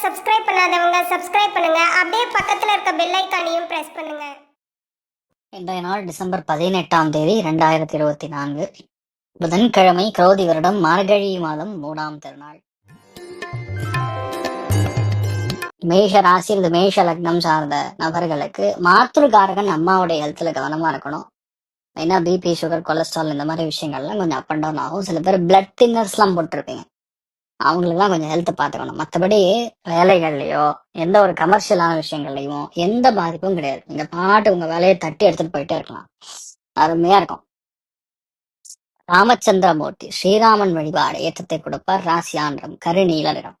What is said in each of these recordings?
Subscribe பண்ணுங்க. அப்படியே பக்கத்துல இருக்க பெல் ஐக்கானையும் பிரஸ் பண்ணுங்க. இன்றைய நாள் டிசம்பர் பதினெட்டாம் தேதி இரண்டாயிரத்தி இருபத்தி நான்கு. புதன்கிழமை கிரௌதி வருடம் மார்கழி மாதம் மூணாம் திருநாள். மேஷ ராசி இந்த மேஷ லக்னம் சார்ந்த நபர்களுக்கு மாத்திருக்காரகன் அம்மாவுடைய ஹெல்த்ல கவனமா இருக்கணும். மெயினா பிபி சுகர் கொலஸ்ட்ரால் இந்த மாதிரி விஷயங்கள்லாம் கொஞ்சம் அப் அண்ட் டவுன் ஆகும். சில பேர் பிளட் தின்னர்ஸ்லாம் போட்டிருப்பீங்க. அவங்களுக்குலாம் கொஞ்சம் ஹெல்த் பார்த்துக்கணும் மற்றபடி வேலைகள்லையோ எந்த ஒரு கமர்ஷியலான விஷயங்கள்லையும் எந்த பாதிப்பும் கிடையாது. நீங்க பாட்டு உங்க வேலையை தட்டி எடுத்துட்டு போயிட்டே இருக்கலாம். அருமையா இருக்கும். ராமச்சந்திரமூர்த்தி ஸ்ரீராமன் வழிபாடு ஏற்றத்தை கொடுப்பார் ராசியான்றம் கருநீல நிறம்.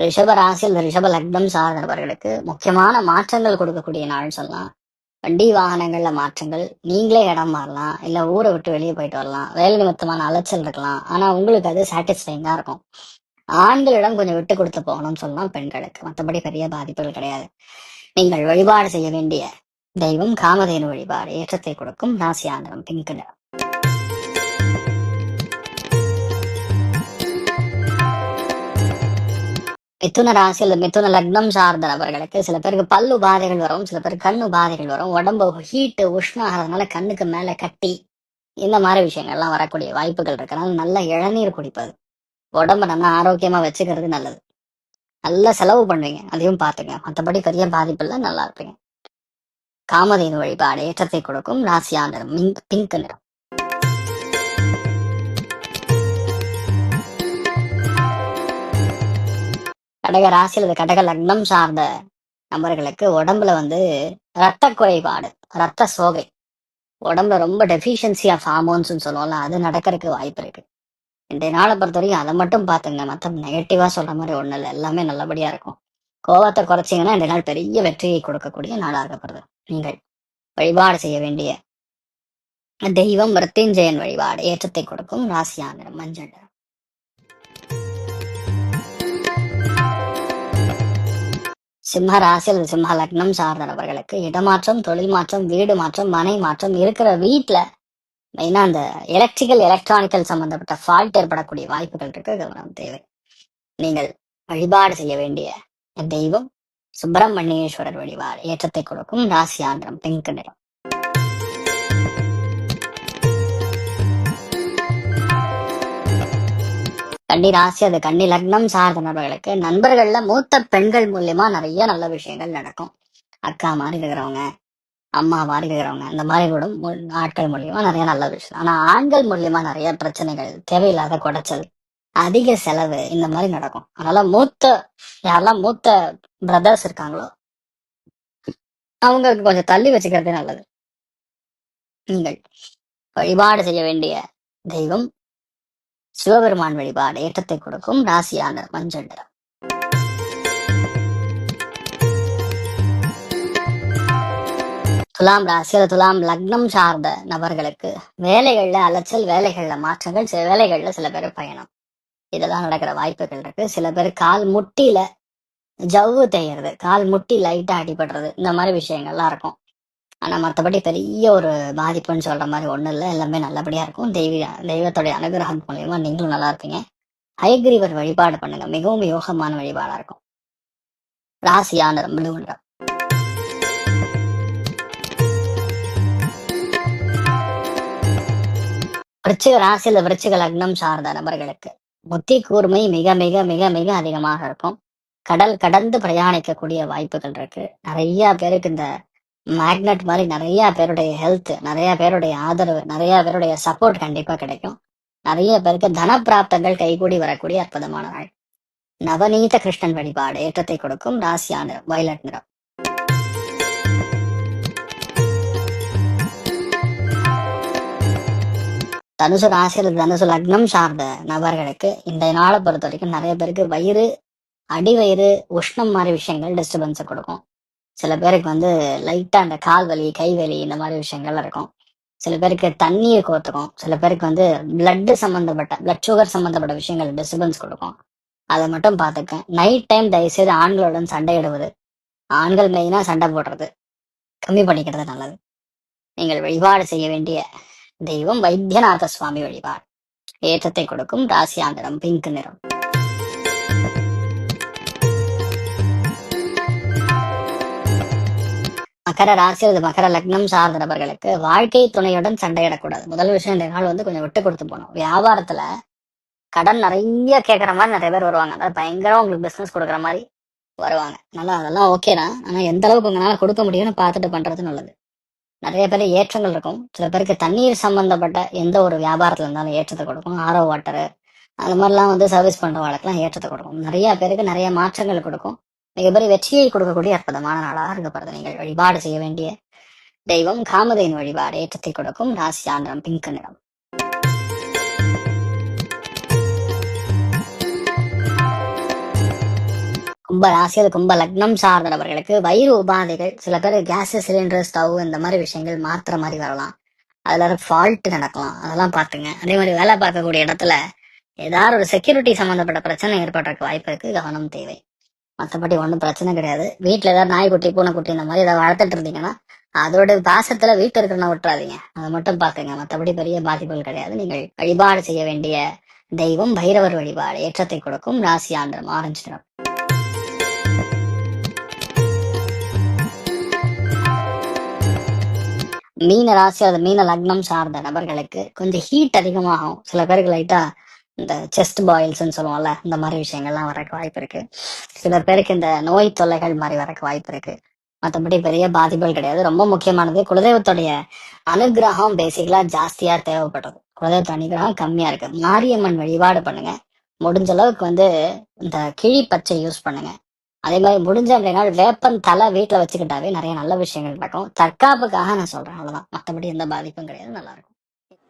ரிஷப இந்த ரிஷப லக்னம் சார்ந்தவர்களுக்கு முக்கியமான மாற்றங்கள் கொடுக்கக்கூடிய நாள் சொல்லலாம். வண்டி வாகனங்கள்ல மாற்றங்கள் நீங்களே இடம் மாறலாம் இல்ல ஊரை விட்டு வெளியே போயிட்டு வரலாம் வேலை நிமித்தமான அலைச்சல் இருக்கலாம் ஆனா உங்களுக்கு அது சாட்டிஸ்ஃபைங்கா இருக்கும். ஆண்களிடம் கொஞ்சம் விட்டு கொடுத்து போகணும்னு சொல்லலாம் பெண்களுக்கு. மற்றபடி பெரிய பாதிப்புகள் கிடையாது. நீங்கள் வழிபாடு செய்ய வேண்டிய தெய்வம் காமதேனு வழிபாடு ஏற்றத்தை கொடுக்கும் ராசியாந்திரம் பிங்க் நிறம் மிதுன ராசியில் மிதுன லக்னம் சார்ந்த நபர்களுக்கு சில பேருக்கு பல் உபாதைகள் வரும் சில பேருக்கு கண் உபாதைகள் வரும் உடம்பு ஹீட்டு உஷ்ணம் ஆகிறதுனால கண்ணுக்கு மேல கட்டி இந்த மாதிரி விஷயங்கள்லாம் வரக்கூடிய வாய்ப்புகள் இருக்கிறனால நல்ல இளநீர் குடிப்பது. உடம்ப நல்லா ஆரோக்கியமா வச்சுக்கிறது நல்லது. நல்லா செலவு பண்ணுவீங்க. அதையும் பார்த்துங்க. மற்றபடி பெரிய பாதிப்பு நல்லா இருப்பீங்க. காமதேனு வழிபாடு ஏற்றத்தை கொடுக்கும். ராசியா நிறம் மிங்க் பிங்க் நிறம். கடக ராசி அல்லது கடக லக்னம் சார்ந்த நபர்களுக்கு உடம்புல வந்து ரத்த குறைபாடு ரத்த சோகை. உடம்புல ரொம்ப டெஃபிஷியன்சி ஆஃப் ஹார்மோன்ஸ்னு சொல்லுவோம்ல அது நடக்கிறதுக்கு வாய்ப்பு இருக்கு. இன்றைய நாளை பொறுத்த வரைக்கும் அதை மட்டும் பார்த்துங்க மற்ற நெகட்டிவா சொல்ற மாதிரி ஒன்றும் இல்லை. எல்லாமே நல்லபடியா இருக்கும். கோவத்தை குறைச்சிங்கன்னா இந்த நாள் பெரிய வெற்றியை கொடுக்கக்கூடிய நாளாக இருக்கப்படுது நீங்கள் வழிபாடு செய்ய வேண்டிய தெய்வம் மிருத்யுஞ்சயன் வழிபாடு ஏற்றத்தை கொடுக்கும் ராசியாந்திரம் மஞ்சள் நிறம். சிம்ம ராசி அல்லது சிம்ம லக்னம் சார்ந்த நபர்களுக்கு இடமாற்றம் தொழில் மாற்றம் வீடு மாற்றம் மனை மாற்றம் இருக்கிற வீட்டுல மெயினா அந்த எலக்ட்ரிக்கல் எலக்ட்ரானிக்கல் சம்பந்தப்பட்ட ஃபால்ட் ஏற்படக்கூடிய வாய்ப்புகள் இருக்கு. கவனம் தேவை. நீங்கள் வழிபாடு செய்ய வேண்டிய தெய்வம் சுப்பிரமணியேஸ்வரர் வழிபாடு ஏற்றத்தை கொடுக்கும். ராசியாந்திரம் பிங்க் நிறம் கன்னி ராசி அது கன்னி லக்னம் சார்ந்த நபர்களுக்கு நண்பர்கள்ல மூத்த பெண்கள் மூலியமா நிறைய நல்ல விஷயங்கள் நடக்கும். அக்கா மாதிரி இருக்கிறவங்க அம்மா மாதிரி இருக்கிறவங்க இந்த மாதிரி கூட ஆட்கள் மூலியமா நிறைய நல்ல விஷயம். ஆனா ஆண்கள் மூலியமா நிறைய பிரச்சனைகள் தேவையில்லாத குடைச்சல் அதிக செலவு இந்த மாதிரி நடக்கும். அதனால மூத்த யாரெல்லாம் மூத்த பிரதர்ஸ் இருக்காங்களோ அவங்களுக்கு கொஞ்சம் தள்ளி வச்சுக்கிறதே நல்லது. நீங்கள் வழிபாடு செய்ய வேண்டிய தெய்வம் சிவபெருமான் வழிபாடு ஏற்றத்தை கொடுக்கும் ராசியான மஞ்சள். நிறம் துலாம் ராசியில துலாம் லக்னம் சார்ந்த நபர்களுக்கு வேலைகள்ல அலைச்சல் வேலைகள்ல மாற்றங்கள் சில வேலைகள்ல சில பேர் பயணம். இதெல்லாம் நடக்கிற வாய்ப்புகள் இருக்கு. சில பேர் கால் முட்டியில ஜவ்வு தேயறது கால் முட்டி லைட்டா அடிபடுறது இந்த மாதிரி விஷயங்கள்லாம் இருக்கும். ஆனா மத்தபடி பெரிய ஒரு பாதிப்புன்னு சொல்ற மாதிரி ஒண்ணும் இல்லை. எல்லாமே நல்லபடியா இருக்கும். தெய்வ தெய்வத்துடைய அனுகிரகம் மூலியமா நீங்களும் நல்லா இருப்பீங்க. ஹயக்ரீவர் வழிபாடு பண்ணுங்க. மிகவும் யோகமான வழிபாடா இருக்கும். ராசியான ப்ளூ நிறம் விருச்சிக ராசியில விருச்சிக லக்னம் சார்ந்த நபர்களுக்கு புத்தி கூர்மை மிக மிக மிக மிக அதிகமாக இருக்கும். கடல் கடந்து பிரயாணிக்கக்கூடிய வாய்ப்புகள் இருக்கு. நிறைய பேருக்கு இந்த மேக்னெட் மாதிரி நிறைய பேருடைய ஹெல்த் நிறைய பேருடைய ஆதரவு நிறைய பேருடைய சப்போர்ட் கண்டிப்பா கிடைக்கும். நிறைய பேருக்கு தன பிராப்தங்கள் கைகூடி வரக்கூடிய அற்புதமான நாள். நவநீத கிருஷ்ணன் வழிபாடு ஏற்றத்தை கொடுக்கும் ராசியான வயலட் நிறம். தனுசு ராசியில் தனுசு லக்னம் சார்ந்த நபர்களுக்கு இந்த நாளை பொறுத்த வரைக்கும் நிறைய பேருக்கு வயிறு அடிவயிறு உஷ்ணம் மாதிரி விஷயங்கள் டிஸ்டர்பன்ஸை கொடுக்கும். சில பேருக்கு வந்து லைட்டா அந்த கால் வலி கை வலி இந்த மாதிரி விஷயங்கள் இருக்கும். சில பேருக்கு தண்ணீர் கோத்துக்கும் சில பேருக்கு வந்து பிளட் சம்பந்தப்பட்ட பிளட் சுகர் சம்பந்தப்பட்ட விஷயங்கள் டிஸ்டர்பன்ஸ் கொடுக்கும். அதை மட்டும் பார்த்துக்க நைட் டைம் தயவுசெய்து ஆண்களுடன் சண்டையிடுவது. ஆண்கள் மெயினா சண்டை போடுறது. கம்மி பண்ணிக்கிறது நல்லது. நீங்கள் வழிபாடு செய்ய வேண்டிய தெய்வம் வைத்தியநாத சுவாமி வழிபாடு. ஏற்றத்தை கொடுக்கும் ராசியாந்திரம் பிங்க் நிறம். மகர ராசி அல்லது மகர லக்னம் சார்ந்த நபர்களுக்கு வாழ்க்கை துணையுடன் சண்டையிடக்கூடாது. முதல் விஷயம் இந்த நாள் வந்து கொஞ்சம் விட்டு கொடுத்து போகணும். வியாபாரத்துல கடன் நிறைய கேட்குற மாதிரி நிறைய பேர் வருவாங்க. அதாவது பயங்கரம் உங்களுக்கு பிஸ்னஸ் கொடுக்குற மாதிரி வருவாங்க. நல்லா அதெல்லாம் ஓகே தான். ஆனால் எந்த அளவுக்கு உங்களால் கொடுக்க முடியும்னு பார்த்துட்டு பண்ணுறது நல்லது. நிறைய பேர் ஏற்றங்கள் இருக்கும். சில பேருக்கு தண்ணீர் சம்பந்தப்பட்ட எந்த ஒரு வியாபாரத்தில் இருந்தாலும் ஏற்றத்தை கொடுக்கும். ஆரோ வாட்டரு அந்த மாதிரிலாம் வந்து சர்வீஸ் பண்ணுற வாழ்க்கெல்லாம் ஏற்றத்தை கொடுக்கும். நிறைய பேருக்கு நிறைய மாற்றங்கள் கொடுக்கும். மிகப்பெரிய வெற்றியை கொடுக்கக்கூடிய அற்புதமான நாளாக இருக்கப்படுது நீங்கள் வழிபாடு செய்ய வேண்டிய தெய்வம் காமதையின் வழிபாடு ஏற்றத்தை கொடுக்கும் ராசி ஆந்திரம் பிங்க் நிறம். கும்ப ராசி அது கும்ப லக்னம் சார்ந்த நபர்களுக்கு வயிறு உபாதைகள் சில பேர் கேஸ் சிலிண்டர் ஸ்டவ் இந்த மாதிரி விஷயங்கள் மாத்துற மாதிரி வரலாம். அதுல ஃபால்ட் நடக்கலாம். அதெல்லாம் பார்த்துங்க. அதே மாதிரி வேலை பார்க்கக்கூடிய இடத்துல ஏதாவது ஒரு செக்யூரிட்டி சம்பந்தப்பட்ட பிரச்சனை ஏற்படுறதுக்கு வாய்ப்பு இருக்கு. கவனம் தேவை. மற்றபடி ஒன்றும் பிரச்சனை கிடையாது. வீட்டில் ஏதாவது நாய்க்குட்டி பூனைக்குட்டி இந்த மாதிரி ஏதாவது வளர்த்துட்டு இருந்தீங்கன்னா அதோட பாசத்துல வீட்டில் இருக்கிறனா விட்டுறாதீங்க. அதை மட்டும் பார்க்குங்க மற்றபடி பெரிய பாதிப்புகள் கிடையாது. நீங்கள் வழிபாடு செய்ய வேண்டிய தெய்வம் பைரவர் வழிபாடு. ஏற்றத்தை கொடுக்கும் ராசி ஆந்திரம் ஆரஞ்சு நிறம். மீன ராசி அது மீன லக்னம் சார்ந்த நபர்களுக்கு கொஞ்சம் ஹீட் அதிகமாகும். சில பேருக்கு லைட்டா இந்த செஸ்ட் பாயில்ஸ்ன்னு சொல்லுவோம்ல இந்த மாதிரி விஷயங்கள்லாம் வரக்கு வாய்ப்பு இருக்கு. சில பேருக்கு இந்த நோய் தொல்லைகள் மாதிரி வரக்கு வாய்ப்பு இருக்கு. மற்றபடி பெரிய பாதிப்புகள் கிடையாது. ரொம்ப முக்கியமானது குலதெய்வத்துடைய அனுகிரகம் பேசிக்கலா ஜாஸ்தியா தேவைப்படுறது. குலதெய்வத்து அனுகிரகம் கம்மியா இருக்கு. மாரியம்மன் வழிபாடு பண்ணுங்க. முடிஞ்ச அளவுக்கு வந்து இந்த கிழி பச்சை யூஸ் பண்ணுங்க. அதே மாதிரி முடிஞ்ச அப்படின்னா வேப்பன் தலை வீட்டுல வச்சுக்கிட்டாவே நிறைய நல்ல விஷயங்கள் நடக்கும். தற்காப்புக்காக நான் சொல்றேன் அவ்வளவுதான். மற்றபடி எந்த பாதிப்பும் கிடையாது. நல்லா இருக்கும்.